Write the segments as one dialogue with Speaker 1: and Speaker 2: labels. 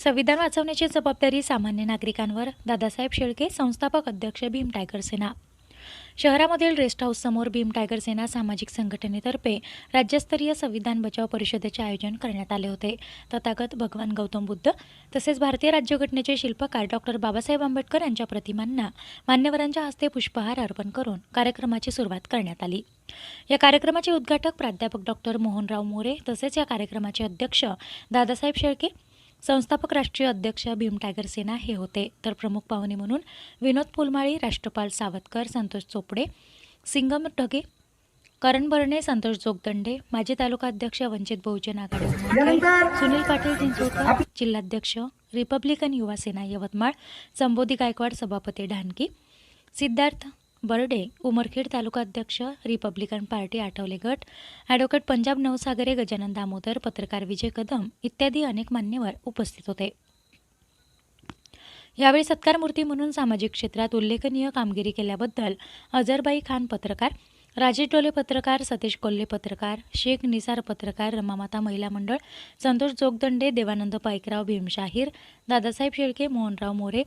Speaker 1: संविधान वाचवण्याची जबाबदारी सामान्य नागरिकांवर दादासाहेब शेळके संस्थापक अध्यक्ष भीम टायगर सेना. शहरामधील रेस्ट हाऊससमोर भीम टायगर सेना सामाजिक संघटनेतर्फे राज्यस्तरीय संविधान बचाव परिषदेचे आयोजन करण्यात आले होते. तथागत भगवान गौतम बुद्ध तसेच भारतीय राज्यघटनेचे शिल्पकार डॉक्टर बाबासाहेब आंबेडकर यांच्या प्रतिमांना मान्यवरांच्या हस्ते पुष्पहार अर्पण करून कार्यक्रमाची सुरुवात करण्यात आली. या कार्यक्रमाचे उद्घाटक प्राध्यापक डॉक्टर मोहनराव मोरे तसेच या कार्यक्रमाचे अध्यक्ष दादासाहेब शेळके संस्थापक राष्ट्रीय अध्यक्ष भीम टायगर सेना हे होते. तर प्रमुख पाहुणे म्हणून विनोद फुलमाळी राष्ट्रपाल सावतकर संतोष चोपडे सिंगम ढगे करण भरणे संतोष जोगदंडे माजी तालुका अध्यक्ष वंचित बहुजन आघाडी सुनील पाटील चिंचोडकर जिल्हाध्यक्ष रिपब्लिकन युवा सेना यवतमाळ संबोधी गायकवाड सभापती ढानकी सिद्धार्थ बर्डे उमरखेड तालुका अध्यक्ष रिपब्लिकन पार्टी आठवले गट ॲडव्होकेट पंजाब नवसागरे गजानन दामोदर पत्रकार विजय कदम इत्यादी अनेक मान्यवर उपस्थित होते. यावेळी सत्कार मूर्ती म्हणून सामाजिक क्षेत्रात उल्लेखनीय कामगिरी केल्याबद्दल अझरबाई खान पत्रकार राजेश डोले पत्रकार सतीश कोल्हे पत्रकार शेख निसार पत्रकार रमामाता महिला मंडळ संतोष जोगदंडे देवानंद पाईकराव भीमशाहीर दादासाहेब शेळके मोहनराव मोरे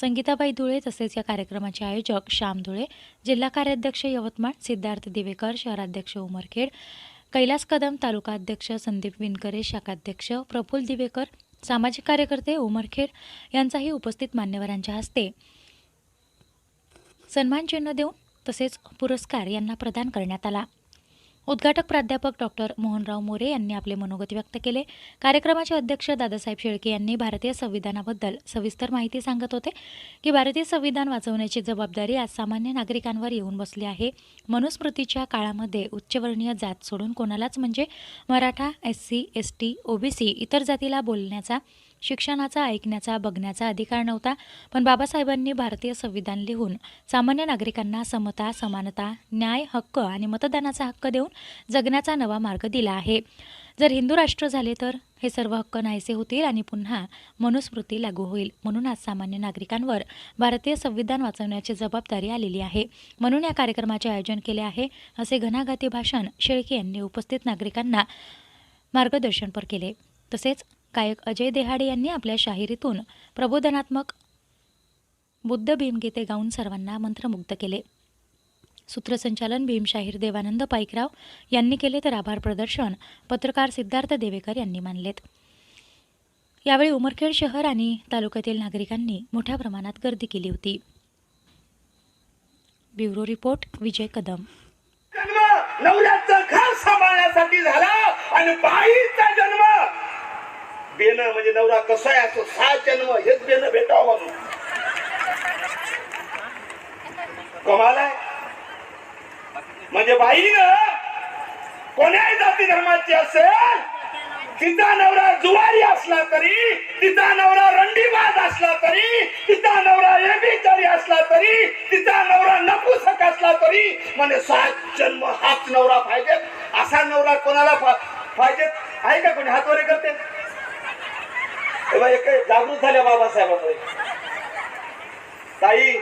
Speaker 1: संगीताबाई धुळे तसेच या कार्यक्रमाचे आयोजक श्याम धुळे जिल्हा कार्याध्यक्ष यवतमाळ सिद्धार्थ दिवेकर शहराध्यक्ष उमरखेड कैलास कदम तालुका अध्यक्ष संदीप विनकरे शाखाध्यक्ष प्रफुल दिवेकर सामाजिक कार्यकर्ते उमरखेड यांचाही उपस्थित मान्यवरांच्या हस्ते सन्मान चिन्ह देऊन तसेच पुरस्कार यांना प्रदान करण्यात आला. उद्घाटक प्राध्यापक डॉक्टर मोहनराव मोरे यांनी आपले मनोगत व्यक्त केले. कार्यक्रमाचे अध्यक्ष दादासाहेब शेळके यांनी भारतीय संविधानाबद्दल सविस्तर माहिती सांगत होते की भारतीय संविधान वाचवण्याची जबाबदारी आज सामान्य नागरिकांवर येऊन बसली आहे. मनुस्मृतीच्या काळामध्ये उच्चवर्णीय जात सोडून कोणालाच म्हणजे Maratha S C S T OBC इतर जातीला बोलण्याचा शिक्षणाचा ऐकण्याचा बघण्याचा अधिकार नव्हता. पण बाबासाहेबांनी भारतीय संविधान लिहून सामान्य नागरिकांना समता समानता न्याय हक्क आणि मतदानाचा हक्क देऊन जगण्याचा नवा मार्ग दिला आहे. जर हिंदू राष्ट्र झाले तर हे सर्व हक्क नाहीसे होतील आणि पुन्हा मनुस्मृती लागू होईल. म्हणून आज सामान्य नागरिकांवर भारतीय संविधान वाचवण्याची जबाबदारी आलेली आहे. म्हणून या कार्यक्रमाचे आयोजन केले आहे असे घणाघाती भाषण शेळके यांनी उपस्थित नागरिकांना मार्गदर्शनपर केले. तसेच गायक अजय देहाडे यांनी आपल्या शाहिरीतून प्रबोधनात्मक बुद्ध भीमगीते गाऊन सर्वांना मंत्रमुग्ध केले. सूत्रसंचालन भीमशाहीर देवानंद पाईकराव यांनी केले तर आभार प्रदर्शन पत्रकार सिद्धार्थ देवेकर यांनी मानलेत. यावेळी उमरखेड शहर आणि तालुक्यातील नागरिकांनी मोठ्या प्रमाणात गर्दी केली होती. Bureau report Vijay Kadam.
Speaker 2: जन्म नवऱ्याचं घर सांभाळण्यासाठी झाला आणि बाईचा जन्म बेन म्हणजे नवरा कसा आहे असो सहा जन्म हेच बेन भेटावं म्हणून. कमाल आहे. म्हणजे बाईन कोण्याही जाती धर्माची असेल तिचा नवरा जुवारी असला तरी तिचा नवरा रंडीबाज असला तरी तिचा नवरा व्यभिचारी असला तरी तिचा नवरा नपुसक असला तरी म्हणजे सात जन्म हाच नवरा पाहिजे. असा नवरा कोणाला पाहिजेत पाहिजे? आहे का कोणी? हातवारे करते? तेव्हा एक जागृत झाल्या बाबासाहेबांमुळे. ताई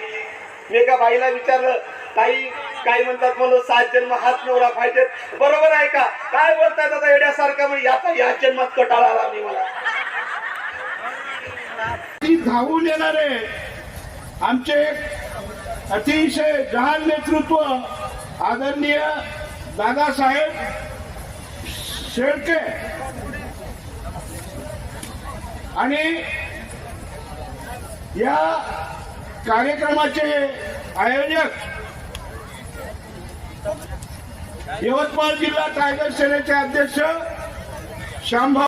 Speaker 2: मी एका बाईला विचारलं ताई काय म्हणतात म्हणलं सात जन्म हात नवरा पाहिजे बरोबर आहे का? काय बोलतायत आता येड्यासारखं? म्हणजे याचा या जन्मात कटाळा आला मी मला.
Speaker 3: ती धावून येणारे आमचे अतिशय जहान नेतृत्व आदरणीय दादासाहेब शेळके आणि या कार्यक्रमाचे आयोजक यवतमाळ जिल्हा टायगर सेनेचे अध्यक्ष श्यामभाऊ